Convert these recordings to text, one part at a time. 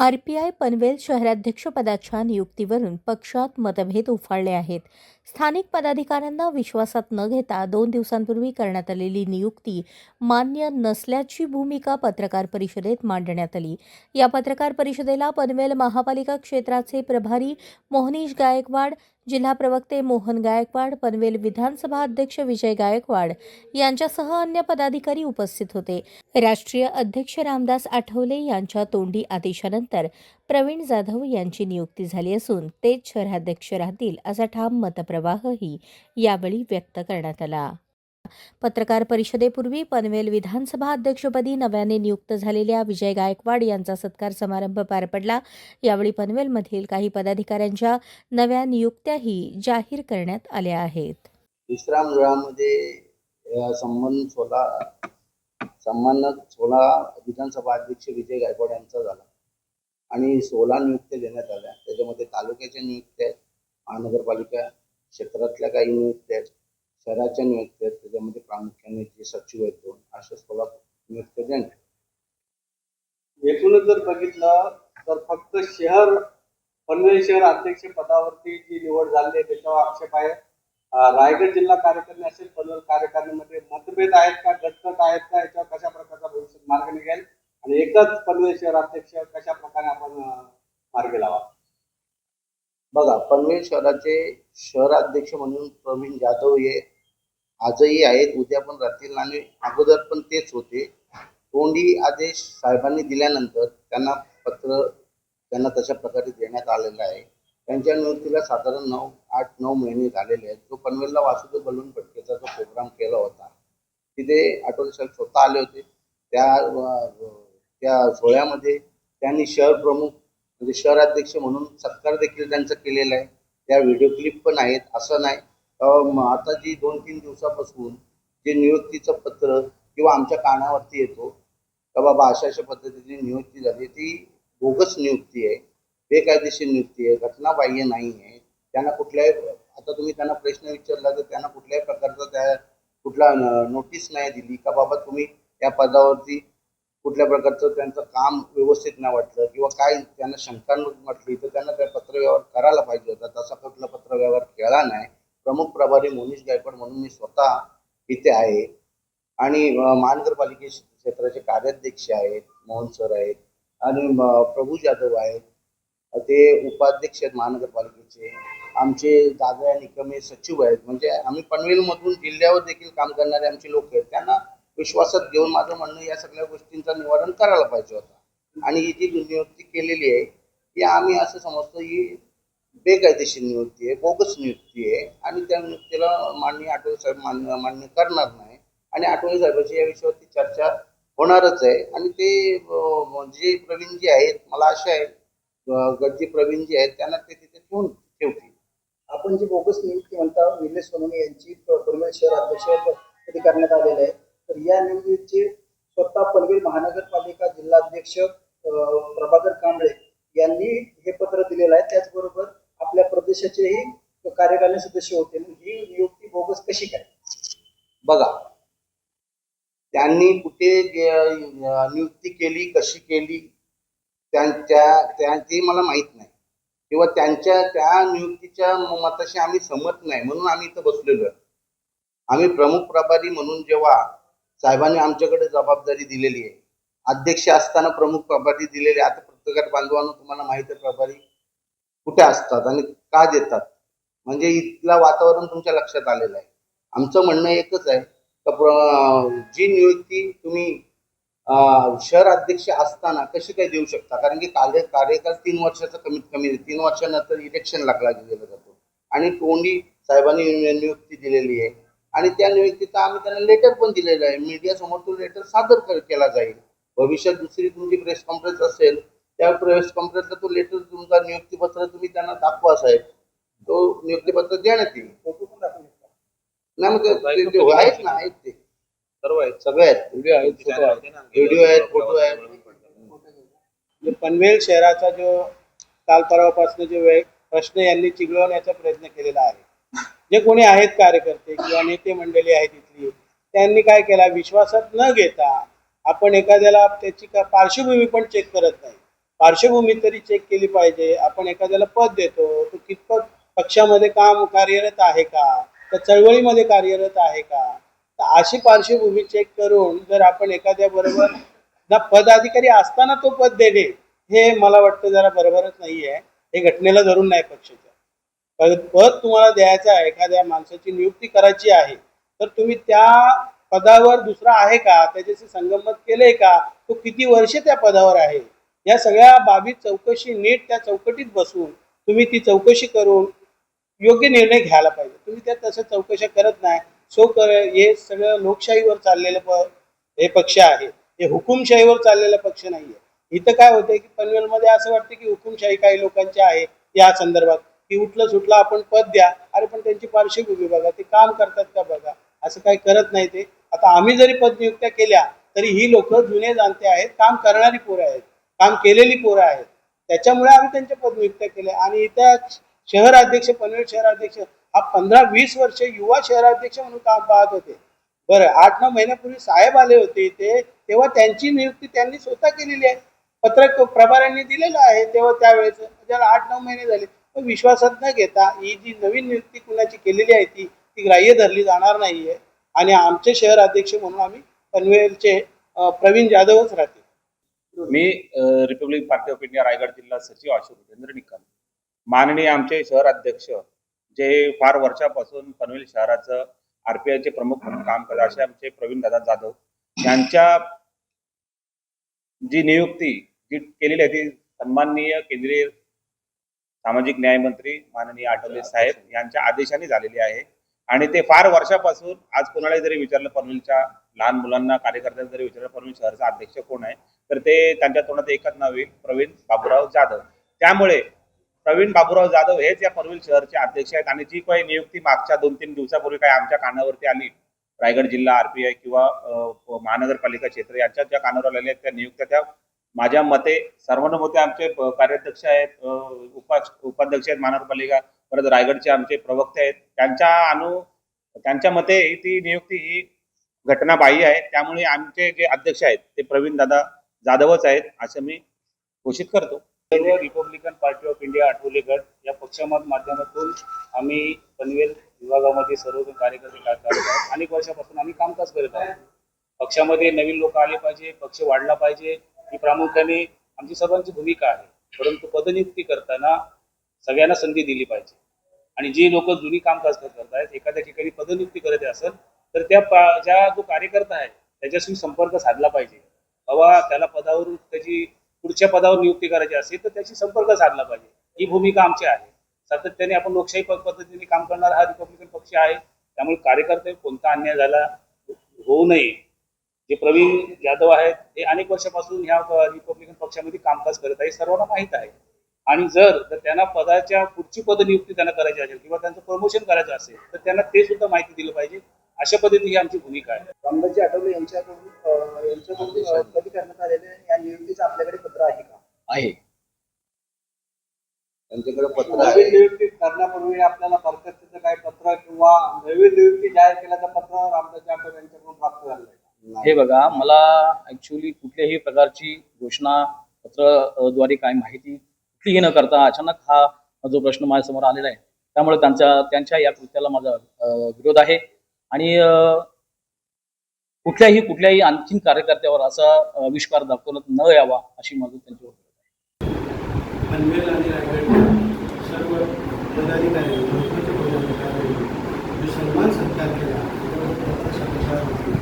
R P I Panvel शहराध्यक्षपदाच्या नियुक्तीवरून पक्षात मतभेद उफाळले आहेत. स्थानिक पदाधिकाऱ्यांना विश्वासात न घेता दोन दिवसांपूर्वी करण्यात आलेली नियुक्ती मान्य नसल्याची भूमिका पत्रकार परिषदेत मांडण्यात आली. या पत्रकार परिषदेला पनवेल महापालिका क्षेत्राचे प्रभारी मोहनीश गायकवाड जिल्हा प्रवक्ते मोहन गायकवाड पनवेल विधानसभा अध्यक्ष विजय गायकवाड यांच्यासह अन्य पदाधिकारी उपस्थित होते. राष्ट्रीय अध्यक्ष रामदास आठवले यांच्या तोंडी आदेशानंतर प्रवीण जाधव यांची नियुक्ती झाली असून तेच शहराध्यक्ष राहतील असा ठाम मतप्रवाहही यावेळी व्यक्त करण्यात आला. पत्रकार परिषदेपूर्वी पनवेल विधानसभा अध्यक्षपदी नव्याने नियुक्त झालेल्या विजय गायकवाड यांचा सत्कार समारंभ पार पडला. यावेळी पनवेलमधील काही पदाधिकाऱ्यांच्या नव्या नियुक्त्याही जाहीर करण्यात आल्या आहेत. विश्रामगृहामध्ये अ, संबंध सोळा सन्मानक सोळा विधानसभा अध्यक्ष विजय गायकवाड यांचा झाला. आणि सोळा नियुक्त्या देण्यात आल्या. त्याच्यामध्ये तालुक्याच्या नियुक्त्या आहेत महानगरपालिका क्षेत्रातल्या काही नियुक्त्या आहेत शहराच्या नियुक्त्या आहेत त्याच्यामध्ये प्रामुख्याने जे सचिव आहेत दोन अशा सोळा नियुक्त्या देण्यात एकूणच जर बघितलं तर फक्त शहर पनवेल शहर अध्यक्ष पदावरती जी निवड झाली आहे त्याच्यावर आक्षेप आहे. रायगड जिल्हा कार्यकारिणी असेल पनवेल कार्यकारिणीमध्ये मतभेद आहेत का गटगट आहेत का याच्यावर कशा प्रकारचा भविष्यात मार्ग निघेल? आणि एकच पनवेल शहर अध्यक्ष कशा प्रकारे आपण अं, मार्गी लावा बघा पनवेल शहराचे शहराध्यक्ष म्हणून प्रवीण जाधव हे आजही आहेत. उद्या पण राहतील आणि अगोदर पण तेच होते. तोंडी आदेश साहेबांनी दिल्यानंतर त्यांना पत्र त्यांना तशा प्रकारे देण्यात आलेलं आहे. त्यांच्या नियुक्तीला साधारण नऊ आठ नऊ महिने झालेले आहेत. जो पनवेलला वासुदेव बलून फटकेचा जो प्रोग्राम केला होता तिथे आठवले साहेब स्वतः आले होते. त्या त्या सोहळ्यामध्ये त्यांनी शहर प्रमुख म्हणजे शहराध्यक्ष म्हणून सत्कार देखील त्यांचा केलेला आहे. त्या व्हिडिओ क्लिप पण आहेत असं नाही. आता जी दोन तीन दिवसापासून जे नियुक्तीचं पत्र किंवा आमच्या कानावरती येतो का बाबा अशा अशा पद्धतीची नियुक्ती झाली ती बोगस नियुक्ती आहे बेकायदेशीर नियुक्ती आहे घटनाबाह्य नाही आहे. त्यांना कुठल्याही आता तुम्ही त्यांना प्रश्न विचारला तर त्यांना कुठल्याही प्रकारचा त्या कुठला नोटीस नाही दिली का बाबा तुम्ही या पदावरती कुठल्या प्रकारचं त्यांचं काम व्यवस्थित नाही वाटलं किंवा काय त्यांना शंका म्हटली तर त्यांना त्या पत्रव्यवहार करायला पाहिजे होता. तसा कुठला पत्रव्यवहार केला नाही. प्रमुख प्रभारी मोनीश गायकवाड म्हणून मी स्वतः इथे आहे. आणि महानगरपालिके क्षेत्राचे कार्याध्यक्ष आहेत मोहन सर आहेत आणि प्रभू जाधव आहेत. ते उपाध्यक्ष आहेत महानगरपालिकेचे. आमचे दादा निकमे सचिव आहेत. म्हणजे आम्ही पनवेलमधून जिल्ह्यावर देखील काम करणारे आमचे लोक आहेत. त्यांना विश्वासात घेऊन माझं म्हणणं या सगळ्या गोष्टींचं निवारण करायला पाहिजे होता. आणि ही जी नियुक्ती केलेली आहे ती आम्ही असं समजतो ही बेकायदेशीर नियुक्ती आहे बोगस नियुक्ती आहे. आणि त्या नियुक्तीला माननीय आठवले साहेब मान्य मान्य करणार नाही. आणि आठवले साहेबांची या विषयावरती चर्चा होणारच आहे. आणि ते अं, जे प्रवीणजी आहेत मला आशा आहे अं, प्रवीण प्रवीणजी आहेत त्यांना ते तिथे ठेवून ठेवतील. आपण जी बोगस नियुक्ती म्हणता निलेश सोनवणे यांची परमेश्वर शहर अध्यक्ष करण्यात आलेले आहे. तर या नियुक्तीचे स्वतः पनवेल महानगरपालिका जिल्हाध्यक्ष प्रभाकर कांबळे यांनी हे पत्र दिलेलं आहे. त्याचबरोबर आपल्या प्रदेशाचेही कार्यकारी सदस्य होते. ही नियुक्ती बोगस कशी काय? बघा त्यांनी कुठे नियुक्ती केली कशी केली त्यांच्या त्या मला माहीत नाही. किंवा त्यांच्या त्या नियुक्तीच्या मताशी आम्ही सहमत नाही म्हणून आम्ही इथं बसलेलो आहे. आम्ही प्रमुख प्रभारी म्हणून जेव्हा साहेबांनी आमच्याकडे जबाबदारी दिलेली आहे. अध्यक्ष असताना प्रमुख प्रभारी दिलेले आता प्रत्येकात बांधवांना तुम्हाला माहिती आहे प्रभारी कुठे असतात आणि का देतात? म्हणजे इथला वातावरण तुमच्या लक्षात आलेलं आहे. आमचं म्हणणं एकच आहे जी नियुक्ती तुम्ही शहर अध्यक्ष असताना कशी काय देऊ शकता? कारण की कार्य कार्यकाळ तीन वर्षाचा कमीत कमी तीन वर्षानंतर इलेक्शन लागला गेला जातो. आणि तोंडी साहेबांनी नियुक्ती दिलेली आहे. आणि त्या नियुक्तीचा आम्ही त्यांना लेटर पण दिलेलं आहे. मीडिया समोर तो लेटर सादर केला जाईल. भविष्यात दुसरी तुमची प्रेस कॉन्फरन्स असेल त्या प्रेस कॉन्फरन्सला तो लेटर तुमचा नियुक्तीपत्र तुम्ही त्यांना दाखवा साहेब. तो नियुक्तीपत्र देण्यात येईल? नाही मग आहेत ना आहेत ते. सर्व आहेत. सगळे आहेत. व्हिडिओ आहेत व्हिडिओ आहेत. फोटो आहेत. पनवेल शहराचा जो काल परवापासून जो प्रश्न यांनी चिघळवण्याचा प्रयत्न केलेला आहे. जे कोणी आहेत कार्यकर्ते किंवा नेते मंडळी आहेत इथली त्यांनी काय केला? विश्वासात न घेता आपण एखाद्याला त्याची का- पार्श्वभूमी पण चेक करत नाही. पार्श्वभूमी तरी चेक केली पाहिजे. आपण एखाद्याला पद देतो तो कितपत पक्षामध्ये काम कार्यरत आहे का? तर चळवळीमध्ये कार्यरत आहे का? तर अशी पार्श्वभूमी चेक करून जर आपण एखाद्या बरोबर ना पदाधिकारी असताना तो पद देणे हे मला वाटतं जरा बरोबरच नाही आहे हे घटनेला धरून नाही पक्षाच्या. पद तुम्हाला द्यायचं आहे एखाद्या माणसाची नियुक्ती करायची आहे तर तुम्ही त्या पदावर दुसरा आहे का? त्याच्याशी संगमत केलंय का? तो किती वर्ष त्या पदावर आहे? या सगळ्या बाबी चौकशी नीट त्या चौकटीत बसून तुम्ही ती चौकशी करून योग्य निर्णय घ्यायला पाहिजे. तुम्ही त्या तसं चौकशा करत नाही. सो कर हे सगळं लोकशाहीवर चाललेलं प हे पक्ष आहे. हे हुकुमशाहीवर चाललेला पक्ष नाहीये. इथं काय होतंय की पनवेलमध्ये असं वाटतं की हुकुमशाही काही लोकांची आहे या संदर्भात की उठलं सुटलं आपण पद द्या. अरे पण त्यांची पार्श्वभूमी बघा ते काम करतात का बघा? असं काही करत नाही ते. आता आम्ही जरी पद नियुक्त्या केल्या तरी ही लोक जुने जाणते आहेत काम करणारी पोरं आहेत काम केलेली पोरं आहेत. त्याच्यामुळे आम्ही त्यांच्या पदनियुक्त्या केल्या. आणि त्या शहर अध्यक्ष पनवेल शहराध्यक्ष हा पंधरा वीस वर्ष युवा शहराध्यक्ष म्हणून काम पाहत होते. बरं आठ नऊ महिन्यापूर्वी साहेब आले होते इथे तेव्हा त्यांची नियुक्ती त्यांनी स्वतः केलेली आहे. पत्रक प्रभाऱ्यांनी दिलेलं आहे तेव्हा त्यावेळेचं. ज्याला आठ नऊ महिने झाले. विश्वासात न घेता ही जी नवीन नियुक्ती कुणाची केलेली आहे ती ती ग्राह्य धरली जाणार नाहीये. आणि आमचे शहर अध्यक्ष म्हणून आम्ही पनवेलचे प्रवीण जाधवच राहतील. मी Republic Party of India Raigad जिल्हा सचिव अशोक उपेंद्र निकम. माननीय आमचे शहर अध्यक्ष जे फार वर्षापासून पनवेल शहराचं आरपीआयचे प्रमुख म्हणून काम करतात असे आमचे प्रवीण दादा जाधव. यांच्या जी नियुक्ती जी केलेली आहे ती सन्माननीय केंद्रीय सामाजिक न्याय मंत्री माननीय आठवले साहेब यांच्या आदेशाने झालेली आहे. आणि ते फार वर्षापासून आज कोणाला जरी विचारलं पनवेलच्या लहान मुलांना कार्यकर्त्यांना जरी विचारलं पनवेल शहराचा अध्यक्ष कोण आहे तर ते त्यांच्या तोंडात एकच नाव येईल प्रवीण बाबूराव जाधव. त्यामुळे प्रवीण बाबूराव जाधव हेच या पनवेल शहरचे अध्यक्ष आहेत आणि जी काही नियुक्ती मागच्या दोन तीन दिवसापूर्वी काही आमच्या कानावरती आली रायगड जिल्हा आरपीआय किंवा महानगरपालिका क्षेत्र यांच्या ज्या कानावर आलेल्या आहेत त्या नियुक्त्या त्या माझ्या मते सर्वानुमते आमचे कार्याध्यक्ष आहेत उपा उपाध्यक्ष आहेत महानगरपालिका परत रायगडचे आमचे प्रवक्ते आहेत. त्यांच्या अनु त्यांच्या मते ती नियुक्ती ही घटनाबाह्य आहे. त्यामुळे आमचे जे अध्यक्ष आहेत ते प्रवीण दादा जाधवच आहेत असं मी घोषित करतो. Republican Party of India Athawale गट या पक्षामात माध्यमातून आम्ही पनवेल विभागामध्ये सर्व कार्यकर्ते आहोत. अनेक वर्षापासून आम्ही कामकाज करत आहोत. पक्षामध्ये नवीन लोक आले पाहिजे पक्ष वाढला पाहिजे. ही प्रामुख्याने आमची सर्वांची भूमिका आहे. परंतु पदनियुक्ती करताना सगळ्यांना संधी दिली पाहिजे. आणि जी लोक जुनी कामकाज करत आहेत एखाद्या ठिकाणी पदनियुक्ती करत असेल तर त्या ज्या जो कार्यकर्ता आहे त्याच्याशी संपर्क साधला पाहिजे. बाबा त्याला पदावरून त्याची पुढच्या पदावर नियुक्ती करायची असेल तर त्याशी संपर्क साधला पाहिजे. ही भूमिका आमची आहे. सातत्याने आपण लोकशाही पद्धतीने काम करणारा हा रिपब्लिकन पक्ष आहे. त्यामुळे कार्यकर्ते कोणता अन्याय झाला होऊ नये. जे प्रवीण जाधव आहेत ते अनेक वर्षापासून ह्या रिपब्लिकन पक्षामध्ये कामकाज करत आहे सर्वांना माहीत आहे. आणि जर तर त्यांना पदाच्या पुढची पदनियुक्ती त्यांना करायची असेल किंवा त्यांचं प्रमोशन करायचं असेल तर त्यांना ते सुद्धा माहिती दिलं पाहिजे. अशा पद्धतीने ही आमची भूमिका आहे. रामदासजी आठवले यांच्याकडून यांच्याकडून कधी करण्यात आलेले या नियुक्तीचं आपल्याकडे पत्र आहे का? आहे. त्यांच्याकडे पत्र नवीन नियुक्ती करण्यापूर्वी आपल्याला बरखास्तीचं काही पत्र किंवा नवीन नियुक्ती जाहीर केल्याचं पत्र रामदास जाधव यांच्याकडून प्राप्त झालं आहे हे बघा मला ऍक्च्युली कुठल्याही प्रकारची घोषणा पत्रद्वारे काय माहिती कुठलीही न करता अचानक हा जो प्रश्न माझ्यासमोर आलेला आहे त्यामुळे त्यांच्या त्यांच्या या कृत्याला माझा विरोध आहे. आणि कुठल्याही कुठल्याही आणखीन कार्यकर्त्यावर असा आविष्कार विश्वास दाखवण्यात न यावा अशी माझं त्यांच्यावर पनवेल आणि रायगडच्या सर्व पदाधिकारी महत्त्वाचे पदाधिकारी जो सन्मान सत्कार केला त्याबद्दल त्यांचा शब्दशः होती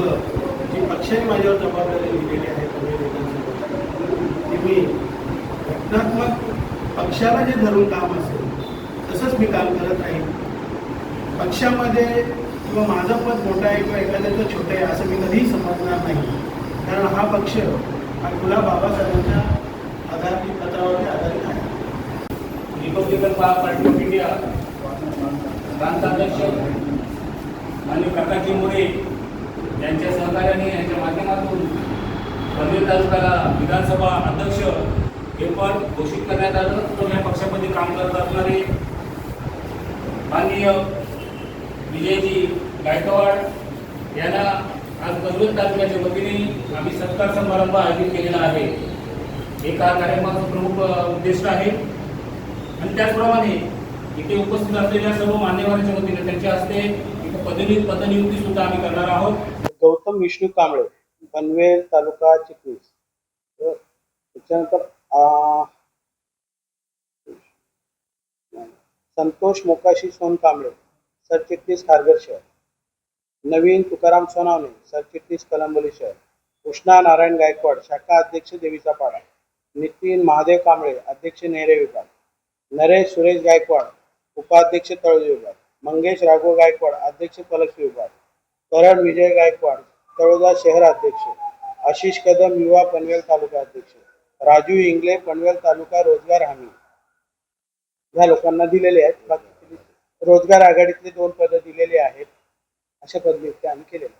व जी पक्षाने माझ्यावर जबाबदारी दिलेली आहे ते ती मी घटनात्मक पक्षाला जे धरून काम असेल तसंच मी काम करत नाही पक्षामध्ये किंवा माझं पद मोठं आहे किंवा एखाद्याचं छोटं आहे असं मी कधीही समजणार नाही. कारण हा पक्ष हा खुला बाबासाहेबांच्या आधारित पत्रावरती आधारित आहे. रिपब्लिकन पार्टी ऑफ इंडिया प्रांताध्यक्ष आणि काकाजी मोरे यांच्या सहकार्याने यांच्या माध्यमातून पनवेल तालुक्याला विधानसभा अध्यक्ष हे पद घोषित करण्यात आलं. तर या पक्षामध्ये काम करत असणारे माननीय विजयजी गायकवाड यांना आज पनवेल तालुक्याच्या वतीने आम्ही सत्कार समारंभ आयोजित केलेला आहे. एका कार्यक्रमाचा प्रमुख उद्दिष्ट आहे. आणि त्याचप्रमाणे इथे उपस्थित असलेल्या सर्व मान्यवरांच्या वतीने त्यांच्या हस्ते इथं पदवी पदनियुक्ती सुद्धा आम्ही करणार आहोत. गौतम विष्णू कांबळे पनवेल तालुका चिखलीस त्याच्यानंतर संतोष मोकाशी सोन कांबळे सरचिटणीस खारघर शहर. नवीन तुकाराम सोनावणे सरचिटणीस कलंबोली शहर. कृष्णा नारायण गायकवाड शाखा अध्यक्ष देवीचा पाडा. नितीन महादेव कांबळे अध्यक्ष नेहरे विभाग. नरेश सुरेश गायकवाड उपाध्यक्ष तळज विभाग. मंगेश राघव गायकवाड अध्यक्ष पलक्ष विभाग. करण विजय गायकवाड तळोदा शहर अध्यक्ष आशिष कदम युवा पनवेल तालुका अध्यक्ष राजू इंगले पनवेल तालुका रोजगार हमी. ह्या लोकांना दिलेले आहेत. रोजगार आघाडीतले दोन पदं दिलेली आहेत. अशा पद्धतीने आम्ही केलेले